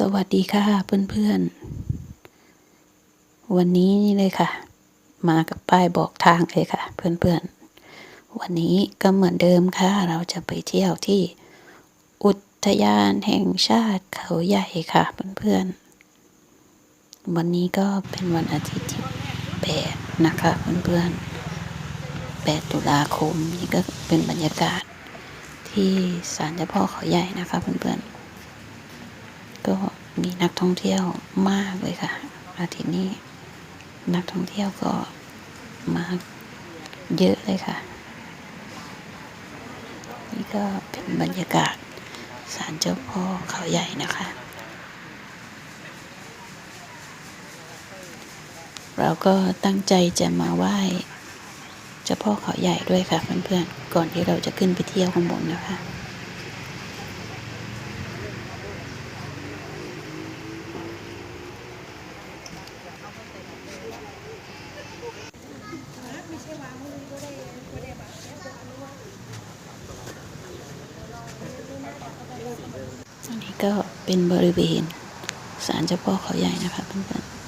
สวัสดีค่ะเพื่อนๆ วันนี้นี่เลยค่ะ มากับป้ายบอกทางเลยค่ะ เพื่อนๆ วันนี้ก็เหมือนเดิมค่ะ เราจะไปเที่ยวที่อุทยานแห่งชาติเขาใหญ่ค่ะ เพื่อนๆ วันนี้ก็เป็นวันอาทิตย์ที่แปดนะคะเพื่อนๆ8ตุลาคมนี่ก็เป็นบรรยากาศที่ศาลเจ้าพ่อเขาใหญ่นะคะเพื่อนๆ ก็มีนักท่องเที่ยวมากเลยค่ะอาทิตย์นี้นักท่องเที่ยวก็มาเยอะเลยค่ะ นี่ก็เป็นบรรยากาศศาลเจ้าพ่อเขาใหญ่นะคะ เราก็ตั้งใจจะมาไหว้เจ้าพ่อเขาใหญ่ด้วยค่ะเพื่อนๆก่อนที่เราจะขึ้นไปเที่ยวข้างบนนะคะ ก็เป็นบริเวณศาลเจ้าพ่อเขาใหญ่นะคะเพื่อนๆ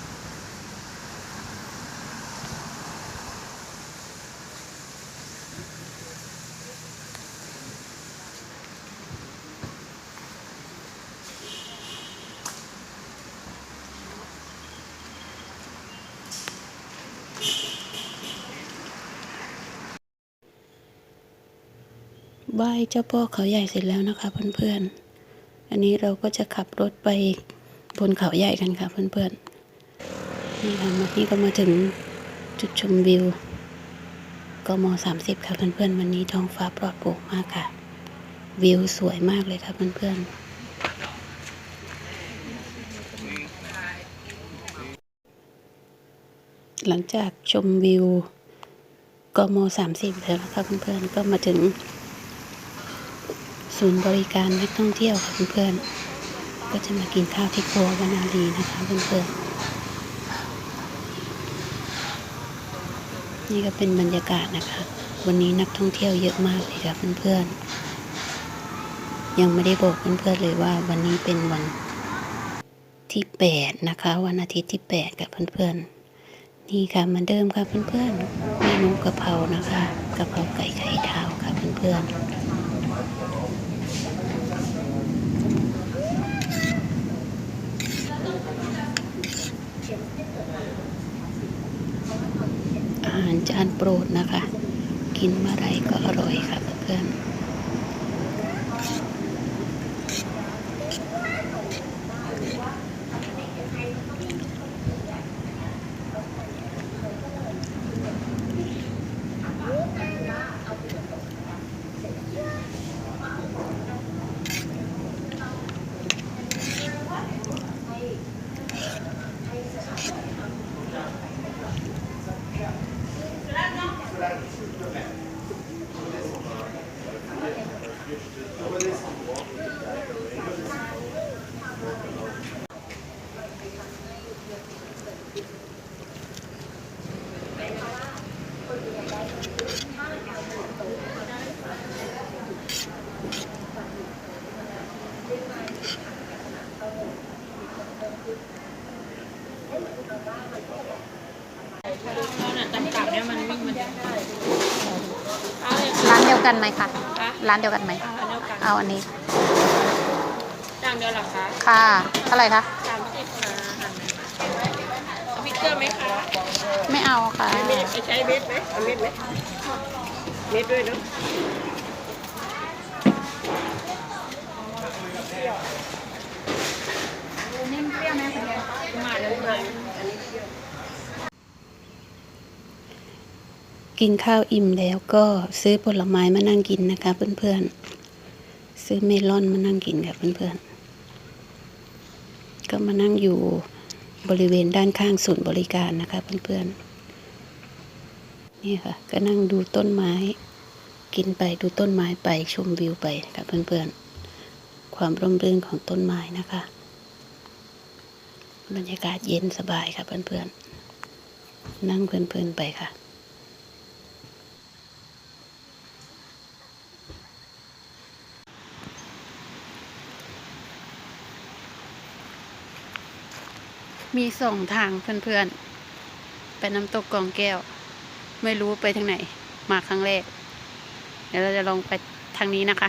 ไหว้เจ้าพ่อเขาใหญ่เสร็จแล้วนะคะเพื่อนๆ อันนี้เราก็จะขับรถไปบนเขาใหญ่กันค่ะเพื่อนๆ นี่ค่ะมานี่ก็มาถึงจุดชมวิวกมสามสิบค่ะเพื่อนๆ วันนี้ท้องฟ้าปลอดโปร่งมากค่ะ วิวสวยมากเลยค่ะเพื่อนๆ หลังจากชมวิวกมสามสิบแล้วนะคะเพื่อนๆ ก็มาถึง ศูนย์บริการนักท่องเที่ยวค่ะเพื่อนๆ ก็จะมากินข้าวที่ครัววนาลีนะคะเพื่อนๆ นี่ก็เป็นบรรยากาศนะคะ วันนี้นักท่องเที่ยวเยอะมากเลยค่ะเพื่อนๆ ยังไม่ได้บอกเพื่อนๆเลยว่าวันนี้เป็นวันที่แปดนะคะ วันอาทิตย์ที่แปดกับเพื่อนๆนี่ค่ะเหมือนเดิมค่ะเพื่อนๆเมนูกะเพรานะคะกะเพราไก่ไข่ดาวค่ะเพื่อนๆ อาหาร จานโปรดนะคะ กินเมื่อไรก็อร่อยค่ะ เพื่อนร้านเดียวกันไหมคะอะร้านเดียวกันไหมอันเดียวกันเอาอันนี้จางเดียวเหรอคะค่ะเท่าไหร่คะสามสิบค่ะหั่นเอาพริกเกลือไหมคะไม่เอาค่ะไม่ได้ไปใช้เม็ดไหมเอาเม็ดไหมเม็ดด้วยเนาะนิ่มเปรี้ยวไหมคุณยายมาเลยมา กินข้าวอิ่มแล้วก็ซื้อผลไม้มานั่งกินนะคะ เพื่อนๆ ซื้อเมลอนมานั่งกินค่ะเพื่อนๆ ก็มานั่งอยู่บริเวณด้านข้างศูนย์บริการนะคะเพื่อนๆ นี่ค่ะ ก็นั่งดูต้นไม้ กินไปดูต้นไม้ไปชมวิวไปค่ะเพื่อนๆ ความร่มรื่นของต้นไม้นะคะ บรรยากาศเย็นสบายค่ะเพื่อนๆ นั่งเพลินๆไปค่ะ มีสองทางเพื่อนๆ ไปน้ำตกกองแก้ว ไม่รู้ไปทางไหน มาครั้งแรก เดี๋ยวเราจะลองไปทางนี้นะคะ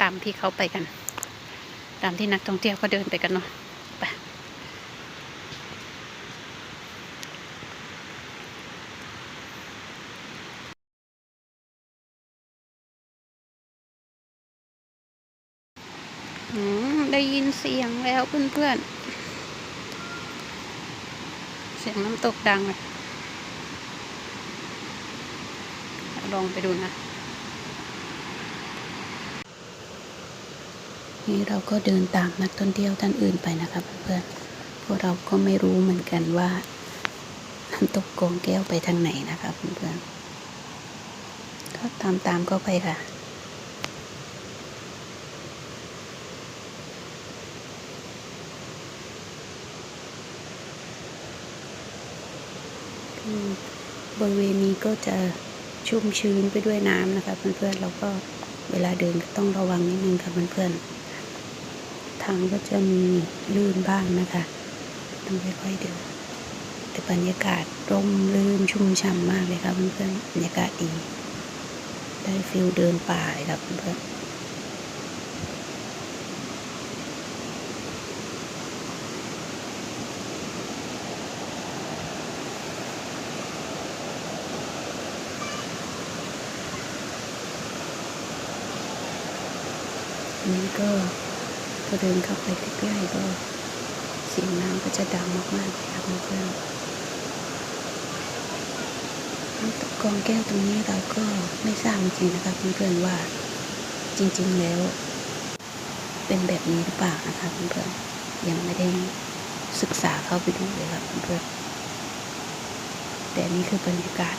ตามที่เขาไปกัน ตามที่นักท่องเที่ยวเขาเดินไปกันเนาะไปได้ยินเสียงแล้วเพื่อนๆ เสียงน้ำตกดังเลยลองไปดูนะ นี่เราก็เดินตามนักท่องเที่ยวท่านอื่นไปนะครับเพื่อนๆเพราะเราก็ไม่รู้เหมือนกันว่าน้ำตกกองแก้วไปทางไหนนะครับเพื่อนๆ ก็ตามตามๆก็ไปค่ะ บริเวณนี้ก็จะชุ่มชื้นไปด้วยน้ำนะคะเพื่อนๆเราก็เวลาเดินก็ต้องระวังนิดนึงค่ะเพื่อนๆทางก็จะมีลื่นบ้างนะคะต้องค่อยๆเดินแต่บรรยากาศร่มรื่นชุ่มฉ่ำมากเลยครับเพื่อนๆบรรยากาศดี ได้ฟิลเดินป่าเลยครับเพื่อนๆ นี่ ก็พอเดินเข้าไปใกล้ๆก็เสียงน้ำก็จะดังมากๆเลยครับเพื่อนกองแก้วตรงนี้เราก็ไม่ทราบจริงนะครับเพื่อนๆว่าจริง ๆแล้ว เป็นแบบนี้หรือเปล่านะครับเพื่อนๆยังไม่ได้ศึกษาเข้าไปดูเลยครับเพื่อนๆแต่นี่คือบรรยากาศ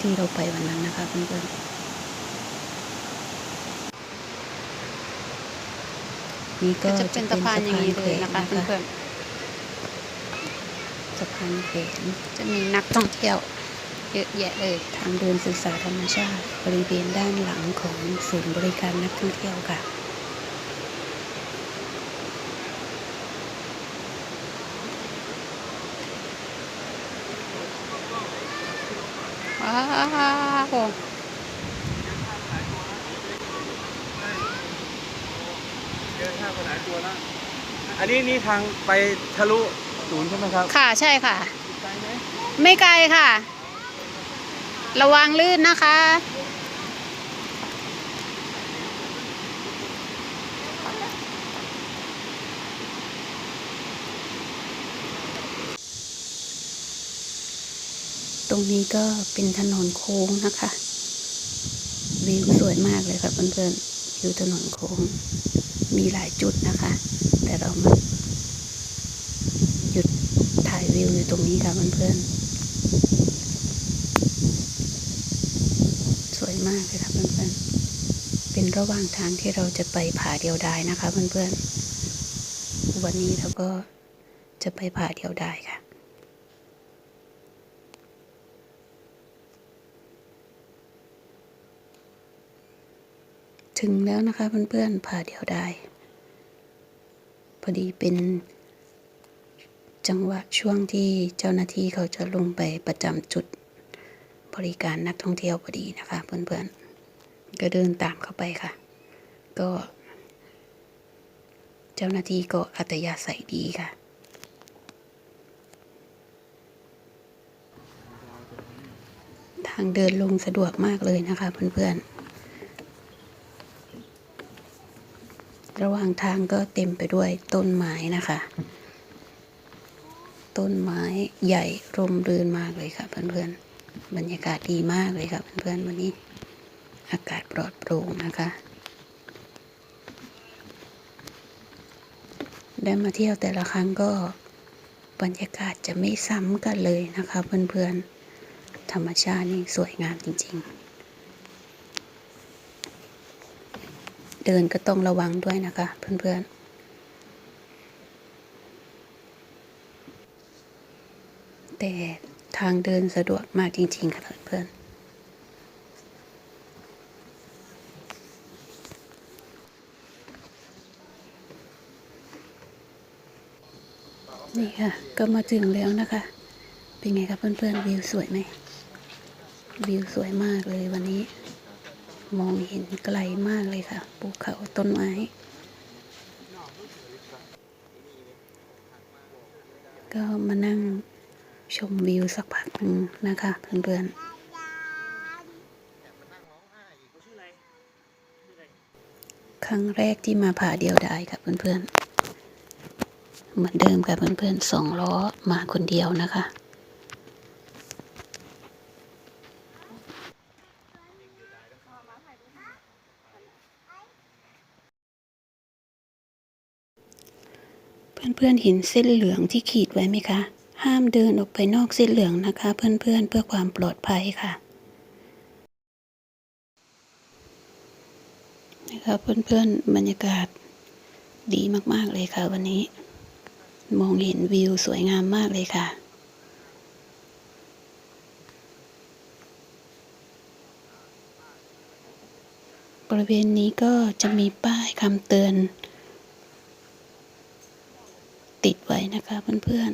ที่เราไปวันนั้นนะครับเพื่อนๆ นี่ก็ก็จะเป็นสะพานอย่างนี้เลยนะคะสะพาเพื่อนสะพานแขวนๆจะมีนักท่องเที่ยวเยอะแยะเลยทางเดินศึกษาธรรมชาติ บริเวณด้านหลังของศูนย์บริการนักท่องเที่ยวค่ะว้าว เดินทางไปหลาย ตัวแล้วอันนี้นี่ทางไปทะลุศูนย์ใช่ไหมครับค่ะใช่ค่ะ ไกลไหมไม่ไกลค่ะ ระวังลื่นนะคะ ตรงนี้ก็เป็นถนนโค้งนะคะ วิวสวยมากเลยค่ะเพื่อนๆวิวถนนโค้ง มีหลายจุดนะคะ แต่เรามาหยุดถ่ายวิวอยู่ตรงนี้ค่ะเพื่อนๆ สวยมากเลยค่ะเพื่อนๆ เป็นระหว่างทางที่เราจะไปผาเดียวดายนะคะเพื่อนๆ วันนี้เราก็จะไปผาเดียวดายค่ะ ถึงแล้วนะคะเพื่อนๆผาเดียวไดายพอดีเป็นจังหวะช่วงที่เจ้าหน้าที่เขาจะลงไปประจำจุดบริการนักท่องเที่ยวพอดีนะคะ เพื่อนๆ ก็เดินตามเข้าไปค่ะ ก็ เจ้าหน้าที่ก็อัตยาศัยดีค่ะ ทางเดินลงสะดวกมากเลยนะคะ เพื่อนๆ ระหว่างทางก็เต็มไปด้วยต้นไม้นะคะ ต้นไม้ใหญ่ร่มรื่นมากเลยค่ะเพื่อนๆ บรรยากาศดีมากเลยค่ะเพื่อนๆวันนี้ อากาศปลอดโปร่งนะคะ ได้มาเที่ยวแต่ละครั้งก็บรรยากาศจะไม่ซ้ำกันเลยนะคะ เพื่อนๆ ธรรมชาตินี่สวยงามจริง ๆ เดินก็ต้องระวังด้วยนะคะ เพื่อนๆแต่ทางเดินสะดวกมากจริงๆค่ะเพื่อนๆนี่ค่ะ ก็มาถึงแล้วนะคะ เป็นไงครับเพื่อนๆ วิวสวยไหม วิวสวยมากเลยวันนี้ มองเห็นไกลมากเลยค่ะ ภูเขาต้นไม้ ก็มานั่งชมวิวสักพักหนึ่งนะคะ เพื่อนๆ ครั้งแรกที่มาผ่าเดียวดายค่ะเพื่อนๆ เหมือนเดิมค่ะเพื่อนๆสองล้อมาคนเดียวนะคะ เพื่อนๆเห็นเส้นเหลืองที่ขีดไว้ไหมคะ ห้ามเดินออกไปนอกเส้นเหลืองนะคะ เพื่อนๆเพื่อความปลอดภัยค่ะนะครับเพื่อนๆบรรยากาศดีมากๆเลยค่ะวันนี้ มองเห็นวิวสวยงามมากเลยค่ะบริเวณนี้ก็จะมีป้ายคำเตือน ติดไว้นะคะเพื่อน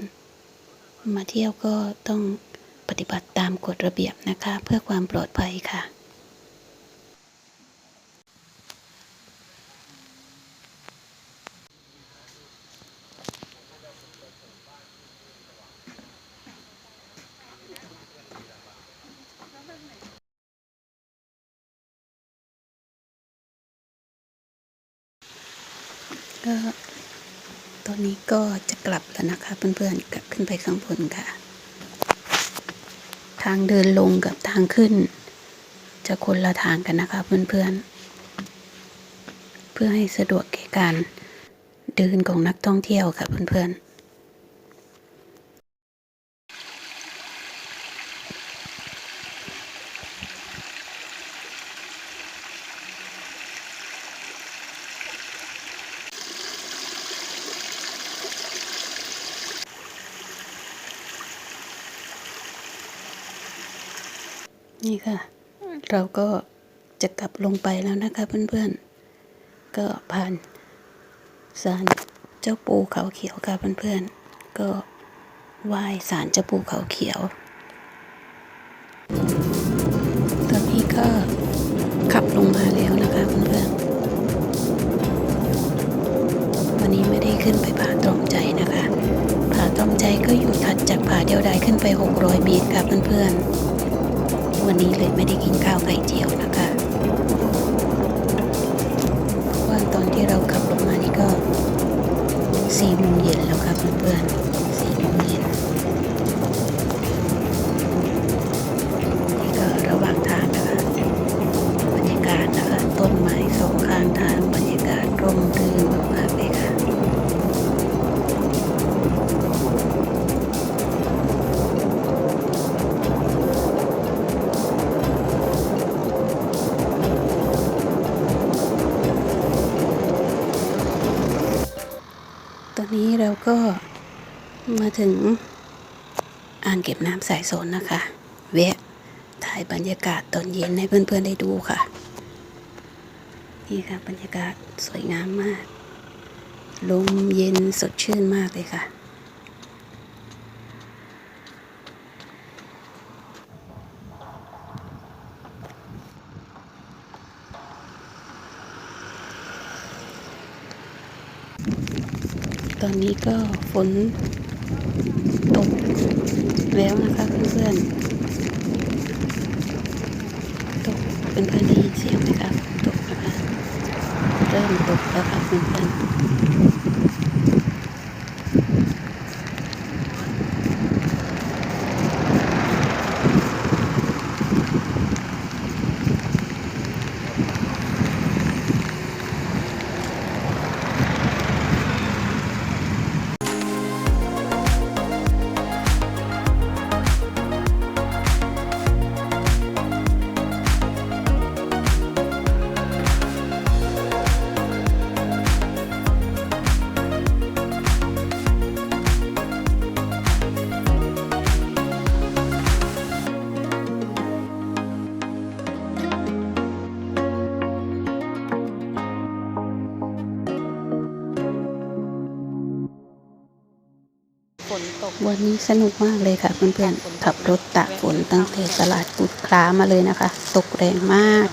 ๆมาเที่ยวก็ต้องปฏิบัติตามกฎระเบียบนะคะ เพื่อความปลอดภัยค่ะ ก็ ตอนนี้ก็จะกลับแล้วนะคะ เพื่อนๆกลับขึ้นไปข้างบนค่ะ ทางเดินลงกับทางขึ้น จะคนละทางกันนะคะ เพื่อนๆ เพื่อให้สะดวกแก่การเดินของนักท่องเที่ยวค่ะเพื่อนๆ นี่ค่ะ เราก็จะกลับลงไปแล้วนะคะเพื่อนๆ ก็ผ่านศาลเจ้าปูเขาเขียวค่ะเพื่อนๆ ก็ไหว้ศาลเจ้าปูเขาเขียว ตอนนี้ก็ขับลงมาแล้วนะคะเพื่อนๆ วันนี้ไม่ได้ขึ้นไปผาตรอมใจนะคะผาตรอมใจก็อยู่ถัดจากผาเดียวดายขึ้นไป 600 เมตรค่ะเพื่อนๆ วันนี้เลยไม่ได้กินข้าวไข่เจียวนะคะเพราะว่าตอนที่เราขับลงมานี่ก็สี่โมงเย็นแล้วค่ะเพื่อนๆสี่โมงเย็นนี่ก็ระหว่างทางนะคะ บรรยากาศนะคะ ต้นไม้สองข้างทางบรรยากาศร่มรื่นมากเลยค่ะ มาถึงอ่างเก็บน้ำสายโซนนะคะแวะถ่ายบรรยากาศตอนเย็นให้เพื่อนๆได้ดูค่ะ นี่ค่ะบรรยากาศสวยงามมาก ลมเย็นสดชื่นมากเลยค่ะ ตอนนี้ก็ฝน ตกแล้วนะคะเพื่อนๆตกเป็นพื่อนๆได้ยินเสียงไหมคะตกนะคะเริ่มตกแล้วค่ะเพื่อนน วันนี้สนุกมากเลยค่ะเพื่อนๆ ขับรถตากฝนตั้งแต่ตลาดกุดคล้ามาเลยนะคะ ตกแรงมาก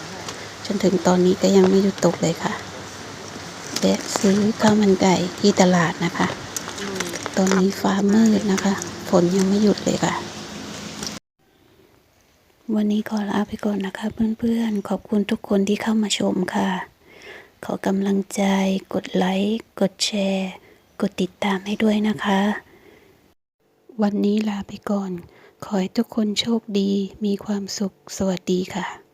จนถึงตอนนี้ก็ยังไม่หยุดตกเลยค่ะแวะซื้อข้าวมันไก่ที่ตลาดนะคะ ตอนนี้ฟ้ามืดนะคะ ฝนยังไม่หยุดเลยค่ะ วันนี้ขอลาไปก่อนนะคะ เพื่อนๆ ขอบคุณทุกคนที่เข้ามาชมค่ะ ขอกำลังใจ กดไลค์ กดแชร์ กดติดตามให้ด้วยนะคะ วันนี้ลาไปก่อน ขอให้ทุกคนโชคดี มีความสุข สวัสดีค่ะ